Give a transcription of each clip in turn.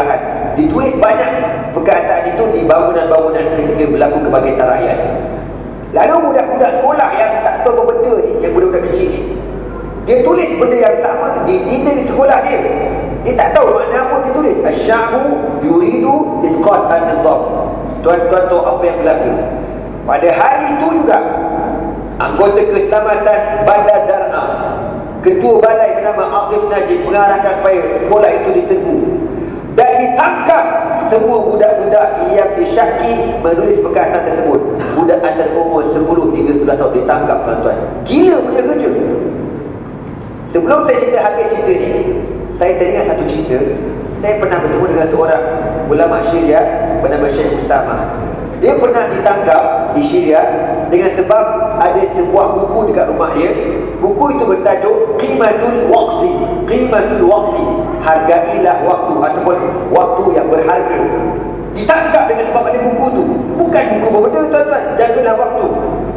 sekolahan ditulis banyak perkataan itu di bangunan-bangunan ketika berlaku kebangkitan rakyat. Lalu budak-budak sekolah yang tak tahu apa benda ni yang budak-budak kecil ni dia tulis benda yang sama di dinding sekolah dia. Dia tak tahu makna apa dia tulis. Asyabu yuridu isqat an-nizam tuan-tuan tahu apa yang berlaku? Pada hari itu juga anggota keselamatan Bandar Dar'a ketua balai bernama Aqif Najib mengarahkan supaya sekolah itu diserbu dan ditangkap semua budak-budak yang disyaki menulis perkataan tersebut. Budak antara umur 10 hingga 11 tahun ditangkap tuan-tuan. Gila punya kerja. Sebelum saya cerita habis cerita ni saya teringat satu cerita. Saya pernah bertemu dengan seorang ulama syariah bernama Syekh Usama. Dia pernah ditangkap di Syria dengan sebab ada sebuah buku dekat rumah dia Qimatul Waqti. Qimatul Waqti. Hargailah waktu ataupun waktu yang berharga. Ditangkap dengan sebab ada buku tu. Bukan buku berbeda tuan-tuan. Jagalah waktu.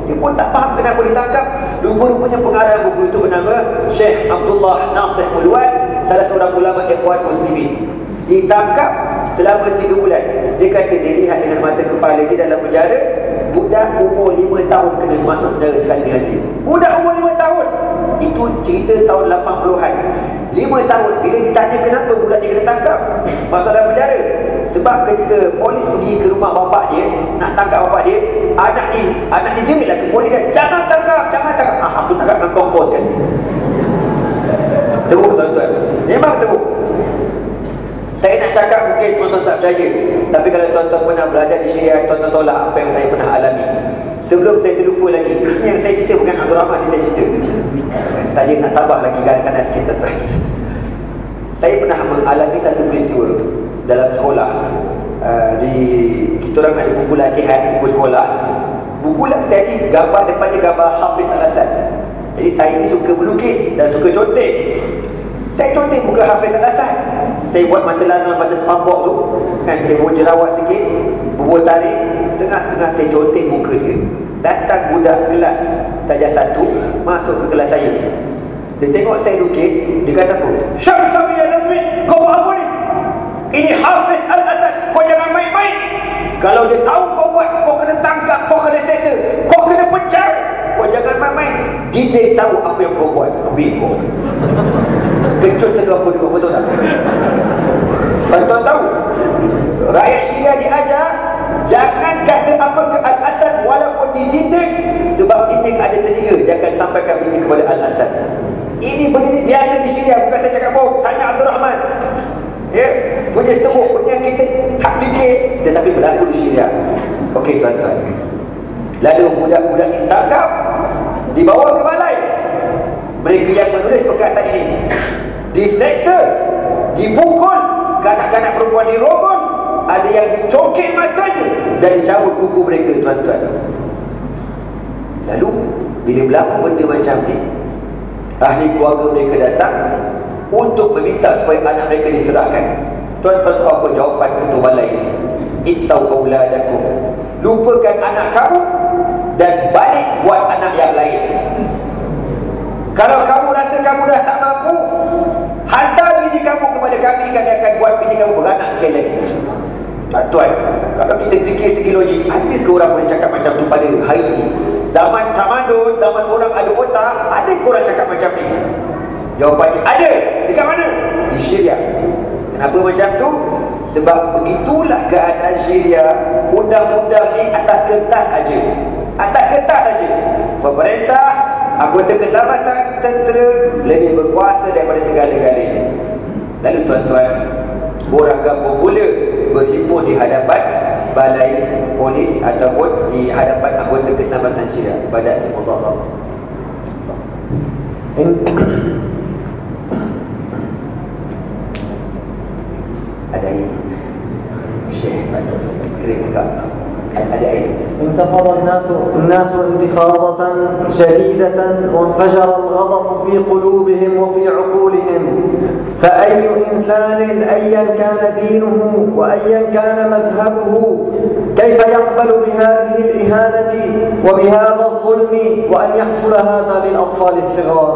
Dia pun tak faham kenapa ditangkap. Rupa-rupanya pengarah buku itu bernama Syekh Abdullah Nasir Mulwan salah seorang ulama ikhwan muslimin. Ditangkap selama 3 bulan. Dia kata dia lihat dengan mata kepala dia dalam penjara. Budak umur 5 tahun kena masuk penjara sekali dengan dia. Budak umur 5 tahun itu cerita tahun 80-an 5 tahun bila ditanya kenapa budak dia kena tangkap? Masuk dalam penjara. Sebab ketika polis pergi ke rumah bapak dia nak tangkap bapak dia anak ni anak ni jerit lah ke polis kan jangan tangkap jangan tangkap. Ah, aku tangkap dengan kompos sekali teruk tuan-tuan. Memang teruk saya nak cakap mungkin tuan-tuan tak percaya. Tapi kalau tuan-tuan pernah belajar di Syria Tuan-tuan lah apa yang saya pernah alami. Sebelum saya terlupa lagi Ini yang saya cerita bukan Abdul Rahman ni saya cerita. Saja nak tambah lagi garis-garis sikit tuan-tuan. Saya pernah mengalami satu peristiwa Dalam sekolah. Uh, di Kita orang ada buku latihan Buku sekolah. Buku latihan ni gambar depan dia gambar Hafiz Al-Assad. Jadi saya ni suka melukis dan suka contek Saya contek muka Hafiz Al-Assad saya buat mata lanun, mata sepambok tu. Kan saya buat jerawat sikit berbual tarik tengah-tengah saya contek muka dia. Datang budak kelas tajah satu masuk ke kelas saya. Dia tengok saya lukis dia kata apa? Syarif Sami ya Nazmi kau buat apa ni? Ini Hafiz Al-Assad kau jangan main-main. Kalau dia tahu kau buat kau kena tangkap kau kena seksa kau kena penjara kau jangan main-main. Dia tahu apa yang kau buat ambil kau. Kecut kedua pun betul tak tuan-tuan tahu rakyat Syria diajar jangan kata apa ke Al-Assad walaupun di dinding sebab dinding ada telinga dia akan sampaikan berita kepada Al-Assad ini benda ni biasa di Syria bukan saya cakap bohong tanya Abdul Rahman ya punya teruk punya kita tak fikir tetapi berlaku di Syria Okey tuan-tuan lalu budak-budak ini ditangkap dibawa ke balai mereka yang menulis perkataan ini diseksa, dipukul, kanak-kanak perempuan dirogol, ada yang dicokek matanya dan dicabut kuku mereka tuan-tuan. Lalu bila berlaku benda macam ni, ahli keluarga mereka datang untuk meminta supaya anak mereka diserahkan. Tuan-tuan tahu apa jawapan ketua balai ini? Itsau auladakum. Lupakan anak kamu dan balik buat anak yang lain. Kalau kamu rasa kamu dah tak mampu, hantar bini kamu kepada kami, kami akan buat bini kamu beranak sekali lagi. Tuan-tuan, kalau kita fikir segi logik, ada ke orang boleh cakap macam tu pada hari ini? Zaman tamadun, zaman orang ada otak, ada ke orang cakap macam ni? Jawapannya, ada. Dekat mana? Di Syria. Kenapa macam tu? Sebab begitulah keadaan Syria, undang-undang ni atas kertas aja. Atas kertas aja. Pemerintah anggota keselamatan tentera lebih berkuasa daripada segala-galanya. Lalu tuan-tuan, orang kampung pula berhimpun di hadapan balai polis ataupun di hadapan anggota keselamatan Syria pada Timur Ada ini. Ini. انتفض الناس الناس انتفاضة شديدة وانفجر الغضب في قلوبهم وفي عقولهم. فأي إنسان أيا كان دينه وأيا كان مذهبه كيف يقبل بهذه الإهانة وبهذا الظلم وأن يحصل هذا للأطفال الصغار؟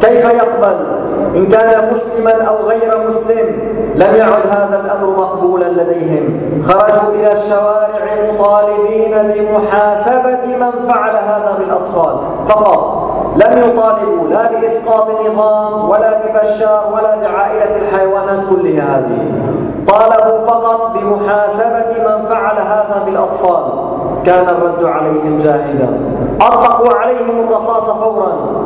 كيف يقبل؟ إن كان مسلما أو غير مسلم لم يعد هذا الأمر مقبولا لديهم. خرجوا إلى الشوارع مطالبين بمحاسبة من فعل هذا بالأطفال. فقط لم يطالبوا لا بإسقاط النظام ولا ببشار ولا بعائلة الحيوانات كلها هذه. طالبوا فقط بمحاسبة من فعل هذا بالأطفال. كان الرد عليهم جاهزا أطلقوا عليهم الرصاص فورا.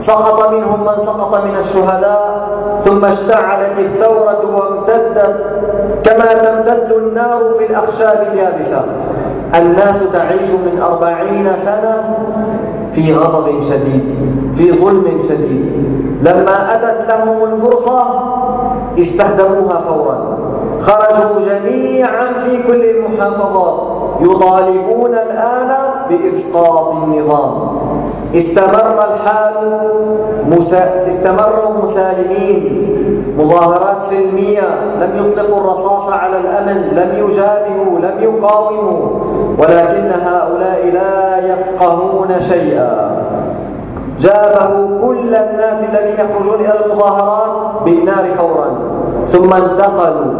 سقط منهم من سقط من الشهداء ثم اشتعلت الثورة وامتدت كما تمتد النار في الأخشاب اليابسة. الناس تعيش من أربعين سنة في غضب شديد في ظلم شديد. لما أتت لهم الفرصة استخدموها فورا. خرجوا جميعا في كل المحافظات يطالبون الآن بإسقاط النظام. استمر الحال مسا... استمروا مسالمين. مظاهرات سلمية. لم يطلقوا الرصاص على الأمن. لم يجابهوا لم يقاوموا. ولكن هؤلاء لا يفقهون شيئا. جابه كل الناس الذين يخرجون إلى المظاهرات بالنار فورا. ثم انتقلوا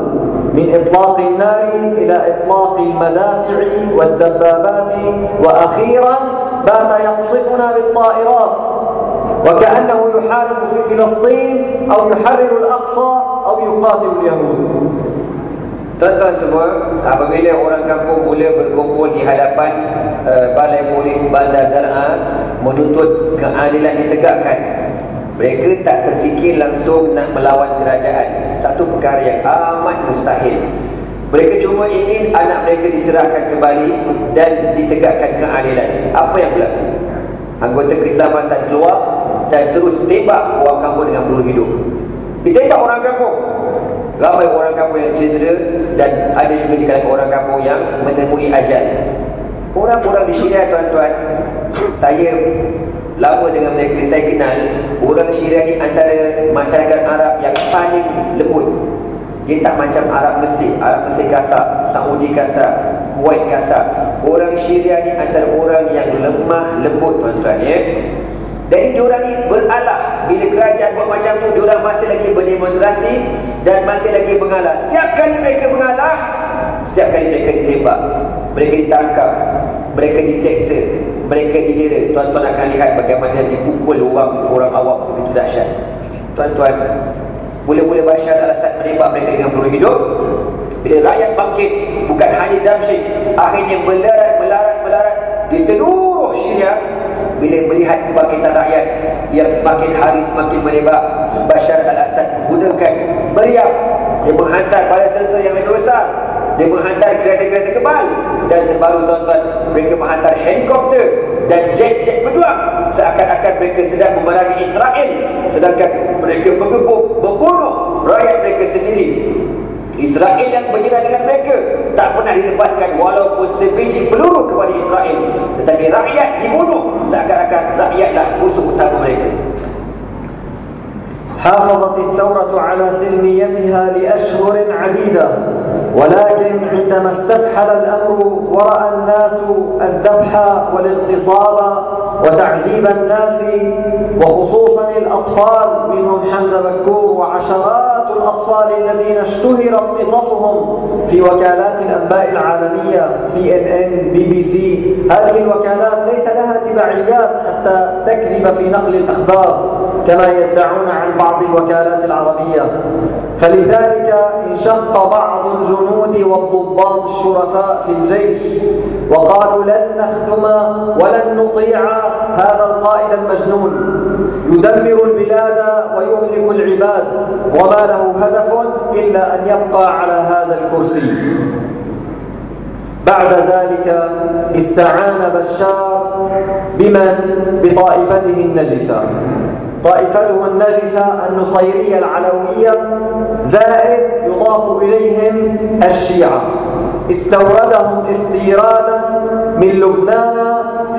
من إطلاق النار إلى إطلاق المدافع والدبابات. وأخيرا بات يقصفنا بالطائرات وكأنه يحارب في فلسطين أو يحرر الأقصى أو يقاتل اليهود Tuan-tuan semua, apabila orang kampung mula berkumpul di hadapan uh, Balai Polis Bandar Dar'a menuntut keadilan ditegakkan, mereka tak berfikir langsung nak melawan kerajaan. Satu perkara yang amat mustahil. Mereka cuma ingin anak mereka diserahkan kembali dan ditegakkan keadilan. Apa yang berlaku? Anggota keselamatan keluar dan terus tembak orang kampung dengan peluru hidup. Ditembak orang kampung. Ramai orang kampung yang cedera dan ada juga di kalangan orang kampung yang menemui ajal. Orang-orang di Syria tuan-tuan, saya lama dengan mereka, saya kenal orang Syria ni antara masyarakat Arab yang paling lembut. Dia tak macam Arab Mesir, Arab Mesir kasar, Saudi kasar, Kuwait kasar. Orang Syria ni antara orang yang lemah lembut tuan-tuan ya. Jadi diorang ni beralah Bila kerajaan buat macam tu Diorang masih lagi berdemonstrasi Dan masih lagi mengalah Setiap kali mereka mengalah Setiap kali mereka ditembak Mereka ditangkap Mereka diseksa Mereka didera Tuan-tuan akan lihat bagaimana dipukul orang orang awam Begitu dahsyat Tuan-tuan Mula-mula Bashar al-Assad menembak mereka dengan peluru hidup. Bila rakyat bangkit Bukan hanya Damsyik Akhirnya melarat, melarat, melarat Di seluruh Syria bila melihat kebangkitan rakyat yang semakin hari semakin menebak Bashar al-Assad menggunakan meriam dia menghantar pada tentera yang lebih besar dia menghantar kereta-kereta kebal. Dan terbaru tuan-tuan mereka menghantar helikopter dan jet-jet berjuang seakan-akan mereka sedang memerangi Israel. Sedangkan mereka mengebuk membunuh rakyat mereka sendiri Israel yang berjiran dengan mereka tak pernah dilepaskan walaupun sebiji peluru kepada Israel tetapi rakyat dibunuh seakan-akan rakyatlah musuh utama mereka حافظت الثورة على سلميتها لأشهر عديدة ولكن عندما استفحل الأمر ورأى الناس الذبح والاغتصاب وتعذيب الناس وخصوصا الأطفال منهم حمزة بكور وعشرات الأطفال الذين اشتهرت قصصهم في وكالات الأنباء العالمية CNN, سي هذه الوكالات ليس لها تبعيات حتى تكذب في نقل الأخبار. كما يدعون عن بعض الوكالات العربية. فلذلك انشق بعض الجنود والضباط الشرفاء في الجيش وقالوا لن نخدم ولن نطيع هذا القائد المجنون. يدمر البلاد ويهلك العباد وما له هدف إلا أن يبقى على هذا الكرسي. بعد ذلك استعان بشار بمن؟ بطائفته النجسة. طائفته النجسة النصيرية العلوية زائد يضاف إليهم الشيعة. استوردهم استيرادا من لبنان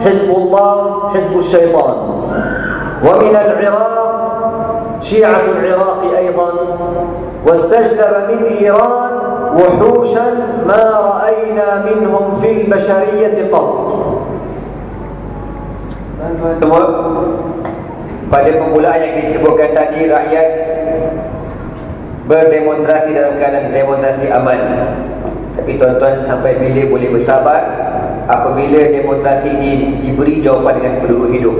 حزب الله حزب الشيطان. ومن العراق شيعة العراق أيضا. واستجلب من إيران وحوشا ما رأينا منهم في البشرية قط. Pada permulaan yang kita sebutkan tadi rakyat berdemonstrasi dalam keadaan demonstrasi aman. Tapi tuan-tuan sampai bila boleh bersabar apabila demonstrasi ini diberi jawapan dengan peluru hidup.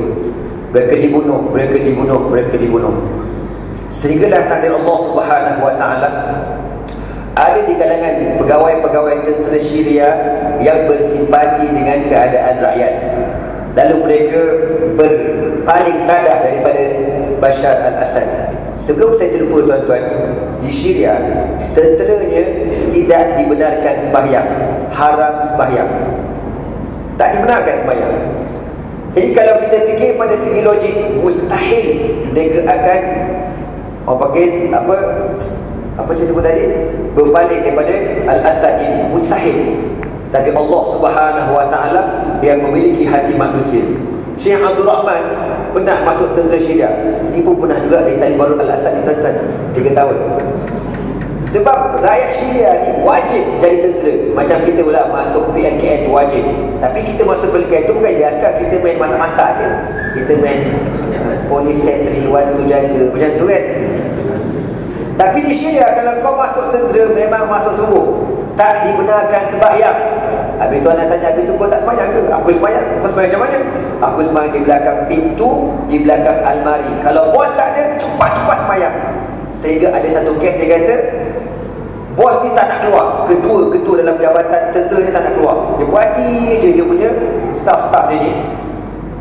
Mereka dibunuh, mereka dibunuh, mereka dibunuh. Sehinggalah takdir Allah Subhanahu Wa Taala ada di kalangan pegawai-pegawai tentera Syria yang bersimpati dengan keadaan rakyat. Lalu mereka berpaling tadah daripada Bashar al-Assad. Sebelum saya terlupa tuan-tuan, di Syria tenteranya tidak dibenarkan sembahyang, haram sembahyang. Tak dibenarkan sembahyang. Jadi kalau kita fikir pada segi logik, mustahil mereka akan orang panggil apa apa saya sebut tadi berpaling daripada al-asad ini mustahil tapi Allah Subhanahu wa taala yang memiliki hati manusia Syekh Abdul Rahman pernah masuk tentera Syria. Ini pun pernah juga di Taliban al-Asad di tuan 3 tahun. Sebab rakyat Syria ni wajib jadi tentera. Macam kita pula masuk PLKN tu wajib. Tapi kita masuk PLKN tu bukan dia askar kita main masak-masak je. Kita main polis sentri waktu jaga macam tu kan? Tapi di Syria kalau kau masuk tentera memang masuk sungguh. Tak dibenarkan sembahyang. Habis tuan nak tanya, habis tu kau tak sembahyang ke? Aku sembahyang. Kau sembahyang macam mana? Aku sembahyang di belakang pintu, di belakang almari. Kalau bos tak ada, cepat-cepat sembahyang. Sehingga ada satu kes dia kata, bos ni tak nak keluar. Ketua-ketua dalam jabatan tentera ni tak nak keluar. Dia puati je dia punya staff-staff dia ni.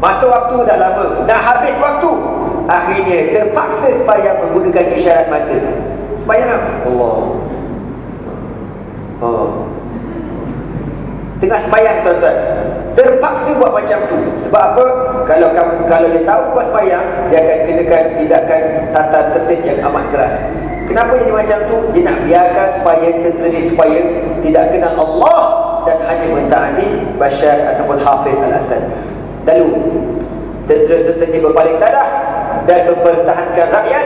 Masa waktu dah lama. Dah habis waktu. Akhirnya terpaksa sembahyang menggunakan isyarat mata. Sembahyang Allah. Oh. Tengah sembahyang tuan-tuan. Terpaksa buat macam tu. Sebab apa? Kalau kamu kalau dia tahu kau sembahyang, dia akan kenakan tindakan tata tertib yang amat keras. Kenapa jadi macam tu? Dia nak biarkan supaya ni supaya tidak kenal Allah dan hanya mentaati Bashar ataupun Hafiz Al-Assad. Lalu ni berpaling tadah dan mempertahankan rakyat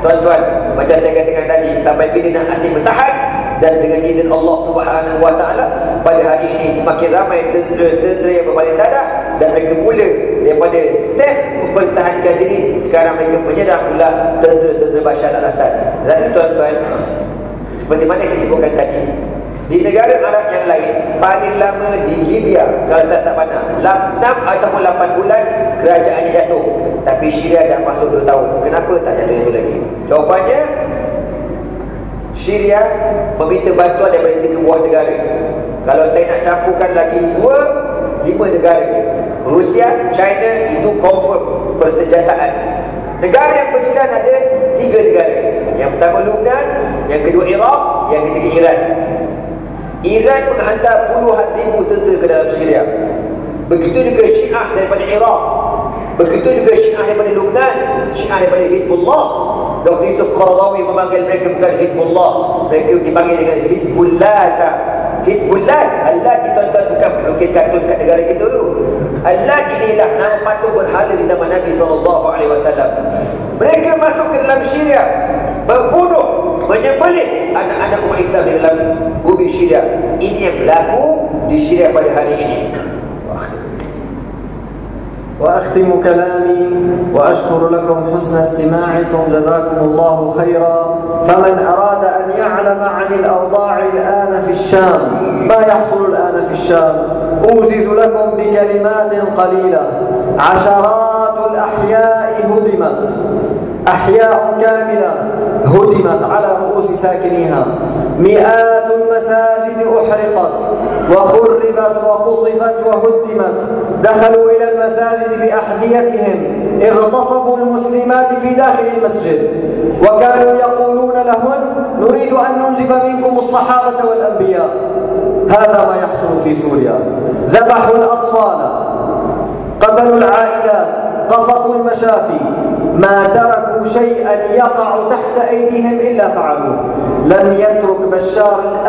tuan-tuan macam saya katakan tadi sampai bila nak asyik bertahan dan dengan izin Allah Subhanahu Wa Taala pada hari ini semakin ramai tentera-tentera yang berpaling tadah dan mereka mula daripada step mempertahankan diri sekarang mereka menyerang pula tentera-tentera Bashar al-Assad jadi tuan-tuan seperti mana kita sebutkan tadi di negara Arab yang lain paling lama di Libya kalau tak salah mana 6 ataupun 8 bulan kerajaannya jatuh. Tapi Syria dah masuk 2 tahun. Kenapa tak jatuh itu lagi? Jawapannya Syria meminta bantuan daripada buah negara kalau saya nak campurkan lagi dua lima negara Rusia, China itu confirm persenjataan negara yang berjiran ada tiga negara yang pertama Lubnan yang kedua Iraq yang ketiga Iran Iran menghantar puluhan ribu tentera ke dalam Syria. Begitu juga Syiah daripada Iraq. Begitu juga Syiah daripada Lubnan. Syiah daripada Hizbullah. Dr. Yusuf Qaradawi memanggil mereka bukan Hizbullah. Mereka dipanggil dengan Hizbullah. Hizbullah. Allah ditonton bukan melukis kartun kat negara kita tu. Allah inilah nama patung berhala di zaman Nabi SAW. Mereka masuk ke dalam Syria. Membunuh. Menyembelih anak-anak umat Islam di dalam bumi Syria. Ini yang berlaku di Syria pada hari ini. وأختم كلامي وأشكر لكم حسن استماعكم. جزاكم الله خيرا. فمن أراد أن يعلم عن الأوضاع الآن في الشام ما يحصل الآن في الشام؟ أوجز لكم بكلمات قليلة. عشرات الأحياء هدمت. أحياء كاملة. هدمت على رؤوس ساكنيها. مئات المساجد أحرقت وخربت وقصفت وهدمت. دخلوا إلى المساجد بأحذيتهم. اغتصبوا المسلمات في داخل المسجد. وكانوا يقولون لهن نريد أن ننجب منكم الصحابة والأنبياء. هذا ما يحصل في سوريا. ذبحوا الأطفال قتلوا العائلات قصفوا المشافي. ما تركوا شيئا يقع تحت أيديهم إلا فعلوه لم يترك بشار الأسد